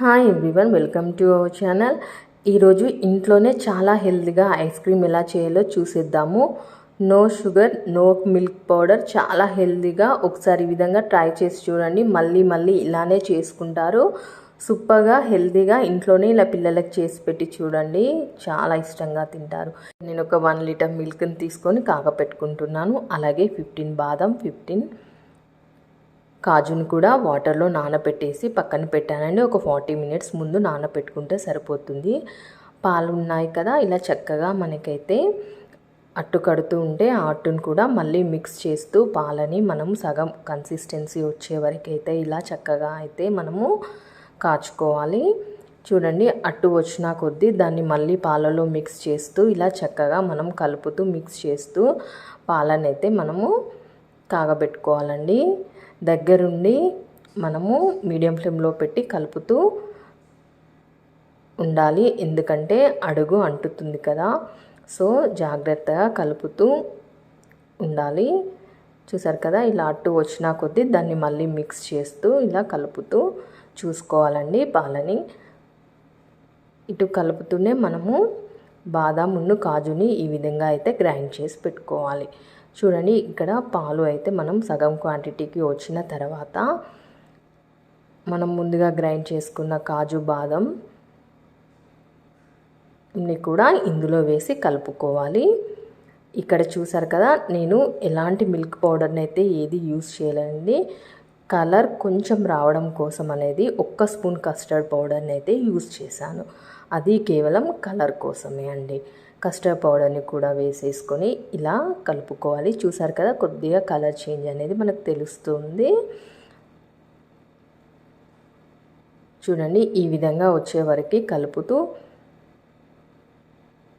Hi everyone welcome to our channel ఈరోజు ఇంట్లోనే చాలా హెల్తీగా ఐస్ క్రీమ్ ఎలా చేయాలో చూసేద్దాము. No sugar no milk powder చాలా హెల్తీగా ఒకసారి ఈ విధంగా ట్రై చేసి చూడండి. మళ్ళీ మళ్ళీ ఇలానే చేసుకుంటారు. సూపర్గా హెల్తీగా ఇంట్లోనే ఇలా పిల్లలకి చేసి పెట్టి చూడండి. చాలా ఇష్టంగా తింటారు. నేను ఒక వన్ లీటర్ మిల్క్ని తీసుకొని కాగపెట్టుకుంటున్నాను. అలాగే ఫిఫ్టీన్ బాదం ఫిఫ్టీన్ కాజుని కూడా వాటర్లో నానబెట్టేసి పక్కన పెట్టానండి. ఒక ఫార్టీ మినిట్స్ ముందు నానబెట్టుకుంటే సరిపోతుంది. పాలు ఉన్నాయి కదా ఇలా చక్కగా మనకైతే అట్టు కడుతూ ఉంటే ఆ అట్టును కూడా మళ్ళీ మిక్స్ చేస్తూ పాలని మనం సగం కన్సిస్టెన్సీ వచ్చే వరకైతే ఇలా చక్కగా అయితే మనము కాచుకోవాలి. చూడండి అట్టు వచ్చిన కొద్దీ దాన్ని మళ్ళీ పాలలో మిక్స్ చేస్తూ ఇలా చక్కగా మనం కలుపుతూ మిక్స్ చేస్తూ పాలనైతే మనము కాగబెట్టుకోవాలండి. దగ్గరుండి మనము మీడియం ఫ్లేమ్లో పెట్టి కలుపుతూ ఉండాలి. ఎందుకంటే అడుగు అంటుతుంది కదా. సో జాగ్రత్తగా కలుపుతూ ఉండాలి. చూసారు కదా ఇలా అట్టు వచ్చిన కొద్దీ దాన్ని మళ్ళీ మిక్స్ చేస్తూ ఇలా కలుపుతూ చూసుకోవాలండి పాలని. ఇటు కలుపుతూనే మనము బాదామును కాజుని ఈ విధంగా అయితే గ్రైండ్ చేసి పెట్టుకోవాలి. చూడండి ఇక్కడ పాలు అయితే మనం సగం క్వాంటిటీకి వచ్చిన తర్వాత మనం ముందుగా గ్రైండ్ చేసుకున్న కాజు బాదం ని కూడా ఇందులో వేసి కలుపుకోవాలి. ఇక్కడ చూసారు కదా నేను ఎలాంటి మిల్క్ పౌడర్ని అయితే ఏది యూస్ చేయలేదండి కలర్ కొంచెం రావడం కోసం అనేది ఒక్క స్పూన్ కస్టర్డ్ పౌడర్ని అయితే యూస్ చేశాను. అది కేవలం కలర్ కోసమే అండి. కస్టర్డ్ పౌడర్ని కూడా వేసేసుకొని ఇలా కలుపుకోవాలి. చూసారు కదా కొద్దిగా కలర్ చేంజ్ అనేది మనకు తెలుస్తుంది. చూడండి ఈ విధంగా వచ్చే వరకు కలుపుతూ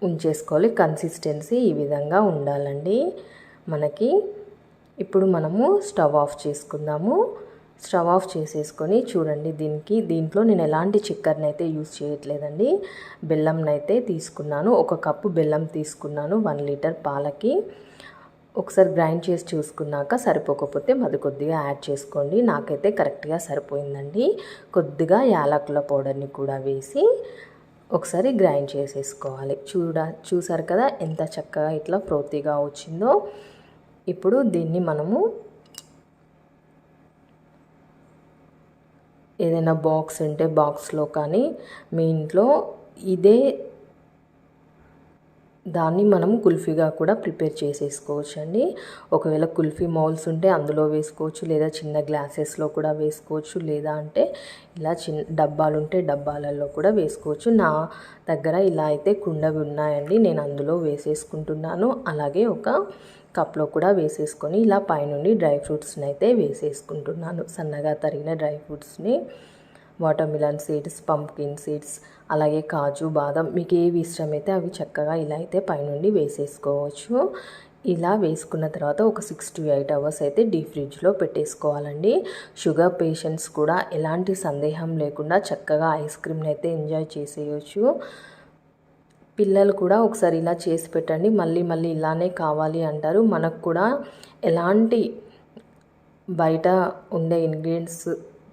ఉంచేసుకోవాలి. కన్సిస్టెన్సీ ఈ విధంగా ఉండాలండి. మనకి ఇప్పుడు మనము స్టవ్ ఆఫ్ చేసుకుందాము. స్టవ్ ఆఫ్ చేసేసుకొని చూడండి దీనికి దీంట్లో నేను ఎలాంటి చక్కెరని అయితే యూజ్ చేయట్లేదండి. బెల్లంనైతే తీసుకున్నాను. ఒక కప్పు బెల్లం తీసుకున్నాను వన్ లీటర్ పాలకి. ఒకసారి గ్రైండ్ చేసి చూసుకున్నాక సరిపోకపోతే మరి కొద్దిగా యాడ్ చేసుకోండి. నాకైతే కరెక్ట్గా సరిపోయిందండి. కొద్దిగా యాలకుల పౌడర్ని కూడా వేసి ఒకసారి గ్రైండ్ చేసేసుకోవాలి. చూడ చూసారు కదా ఎంత చక్కగా ఇట్లా ప్రోతిగా వచ్చిందో. ఇప్పుడు దీన్ని మనము ఏదైనా బాక్స్ ఉంటే బాక్స్లో కానీ మీ ఇంట్లో ఇదే దాన్ని మనం కుల్ఫీగా కూడా ప్రిపేర్ చేసేసుకోవచ్చు అండి ఒకవేళ కుల్ఫీ మౌల్స్ ఉంటే అందులో వేసుకోవచ్చు లేదా చిన్న గ్లాసెస్లో కూడా వేసుకోవచ్చు లేదా అంటే ఇలా చిన్న డబ్బాలు ఉంటే డబ్బాలలో కూడా వేసుకోవచ్చు. నా దగ్గర ఇలా అయితే కుండవి ఉన్నాయండి నేను అందులో వేసేసుకుంటున్నాను. అలాగే ఒక కప్లో కూడా వేసేసుకొని ఇలా పైనుండి డ్రై ఫ్రూట్స్ని అయితే వేసేసుకుంటున్నాను. సన్నగా తరిగిన డ్రై ఫ్రూట్స్ని water melon seeds pumpkin seeds అలాగే కాజు బాదం మీకు ఏవి ఇష్టమైతే అవి చక్కగా ఇలా అయితే పైనుండి వేసేసుకోవచ్చు. ఇలా వేసుకున్న తర్వాత ఒక సిక్స్ టు ఎయిట్ అవర్స్ అయితే డీ ఫ్రిడ్జ్లో పెట్టేసుకోవాలండి. షుగర్ పేషెంట్స్ కూడా ఎలాంటి సందేహం లేకుండా చక్కగా ఐస్ క్రీమ్ని అయితే ఎంజాయ్ చేసేయచ్చు. పిల్లలు కూడా ఒకసారి ఇలా చేసి పెట్టండి. మళ్ళీ మళ్ళీ ఇలానే కావాలి అంటారు. మనకు కూడా ఎలాంటి బయట ఉండే ఇంగ్రీడియంట్స్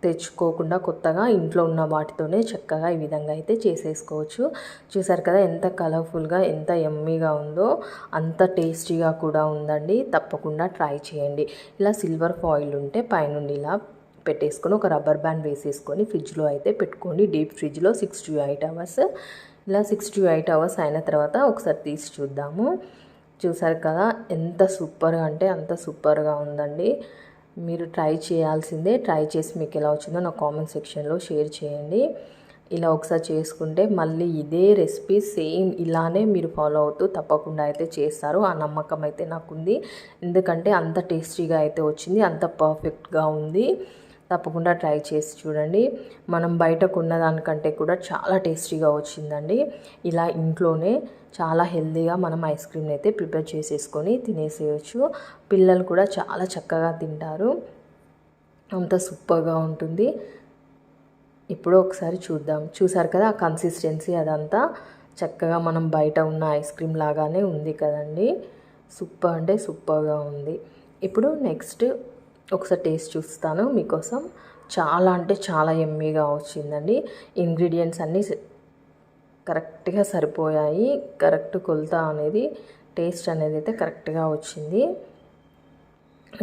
తెచ్చుకోకుండా కొత్తగా ఇంట్లో ఉన్న వాటితోనే చక్కగా ఈ విధంగా అయితే చేసేసుకోవచ్చు. చూసారు కదా ఎంత కలర్ఫుల్గా ఎంత ఎమ్మీగా ఉందో అంత టేస్టీగా కూడా ఉందండి. తప్పకుండా ట్రై చేయండి. ఇలా సిల్వర్ ఫాయిల్ ఉంటే పైనుండి ఇలా పెట్టేసుకొని ఒక రబ్బర్ బ్యాండ్ వేసేసుకొని ఫ్రిడ్జ్లో అయితే పెట్టుకోండి. డీప్ ఫ్రిడ్జ్లో సిక్స్ టు ఎయిట్ అవర్స్. ఇలా సిక్స్ టు ఎయిట్ అవర్స్ అయిన తర్వాత ఒకసారి తీసి చూద్దాము. చూసారు కదా ఎంత సూపర్గా అంటే అంత సూపర్గా ఉందండి. మీరు ట్రై చేయాల్సిందే ట్రై చేసి మీకు ఎలా వచ్చిందో నా కామెంట్ సెక్షన్లో షేర్ చేయండి. ఇలా ఒకసారి చేసుకుంటే మళ్ళీ ఇదే రెసిపీ సేమ్ ఇలానే మీరు ఫాలో అవుతూ తప్పకుండా అయితే చేస్తారు. ఆ నమ్మకం అయితే నాకుంది. ఎందుకంటే అంత టేస్టీగా అయితే వచ్చింది అంత పర్ఫెక్ట్గా ఉంది. తప్పకుండా ట్రై చేసి చూడండి. మనం బయట కొన్న దానికంటే కూడా చాలా టేస్టీగా వచ్చిందండి. ఇలా ఇంట్లోనే చాలా హెల్తీగా మనం ఐస్ క్రీమ్ని అయితే ప్రిపేర్ చేసేసుకొని తినేసేయచ్చు. పిల్లలు కూడా చాలా చక్కగా తింటారు. అంత సూపర్గా ఉంటుంది. ఇప్పుడు ఒకసారి చూద్దాం. చూసారు కదా ఆ కన్సిస్టెన్సీ అదంతా? చక్కగా మనం బయట ఉన్న ఐస్ క్రీమ్ లాగానే ఉంది కదండి. సూపర్ అంటే సూపర్గా ఉంది. ఇప్పుడు నెక్స్ట్ ఒకసారి టేస్ట్ చూస్తాను మీకోసం. చాలా అంటే చాలా ఎమ్మీగా వచ్చిందండి. ఇంగ్రీడియంట్స్ అన్నీ కరెక్ట్గా సరిపోయాయి. కరెక్ట్ కొలత అనేది టేస్ట్ అనేది అయితే కరెక్ట్గా వచ్చింది.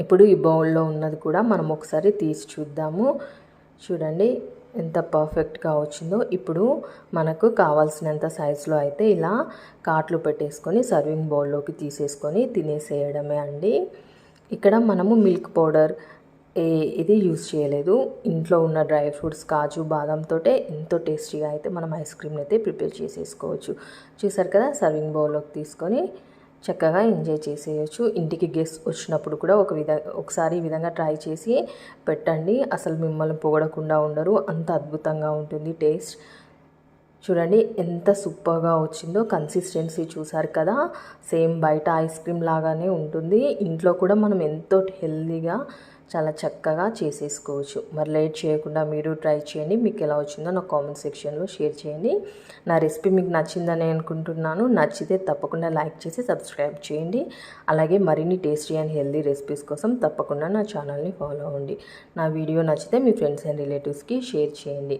ఇప్పుడు ఈ బౌల్లో ఉన్నది కూడా మనం ఒకసారి తీసి చూద్దాము. చూడండి ఎంత పర్ఫెక్ట్గా వచ్చిందో. ఇప్పుడు మనకు కావాల్సినంత సైజులో అయితే ఇలా కాట్లు పెట్టేసుకొని సర్వింగ్ బౌల్లోకి తీసేసుకొని తినేసేయడమే అండి. ఇక్కడ మనము మిల్క్ పౌడర్ ఏ ఇది యూజ్ చేయలేదు. ఇంట్లో ఉన్న డ్రై ఫ్రూట్స్ కాజు బాదంతో ఎంతో టేస్టీగా అయితే మనం ఐస్ క్రీమ్ని అయితే ప్రిపేర్ చేసేసుకోవచ్చు. చూసారు కదా సర్వింగ్ బౌల్లోకి తీసుకొని చక్కగా ఎంజాయ్ చేసేయచ్చు. ఇంటికి గెస్ట్ వచ్చినప్పుడు కూడా ఒక విధ ఒకసారి ఈ విధంగా ట్రై చేసి పెట్టండి. అసలు మిమ్మల్ని పొగడకుండా ఉండరు. అంత అద్భుతంగా ఉంటుంది టేస్ట్. చూడండి ఎంత సూపర్గా వచ్చిందో. కన్సిస్టెన్సీ చూసారు కదా. సేమ్ బయట ఐస్ క్రీమ్ లాగానే ఉంటుంది. ఇంట్లో కూడా మనం ఎంతో హెల్దీగా చాలా చక్కగా చేసేసుకోవచ్చు. మరి లేట్ చేయకుండా మీరు ట్రై చేయండి. మీకు ఎలా వచ్చిందో నా కామెంట్ సెక్షన్లో షేర్ చేయండి. నా రెసిపీ మీకు నచ్చిందని అనుకుంటున్నాను. నచ్చితే తప్పకుండా లైక్ చేసి సబ్స్క్రైబ్ చేయండి. అలాగే మరిన్ని టేస్టీ అండ్ హెల్దీ రెసిపీస్ కోసం తప్పకుండా నా ఛానల్ని ఫాలో అవ్వండి. నా వీడియో నచ్చితే మీ ఫ్రెండ్స్ అండ్ రిలేటివ్స్కి షేర్ చేయండి.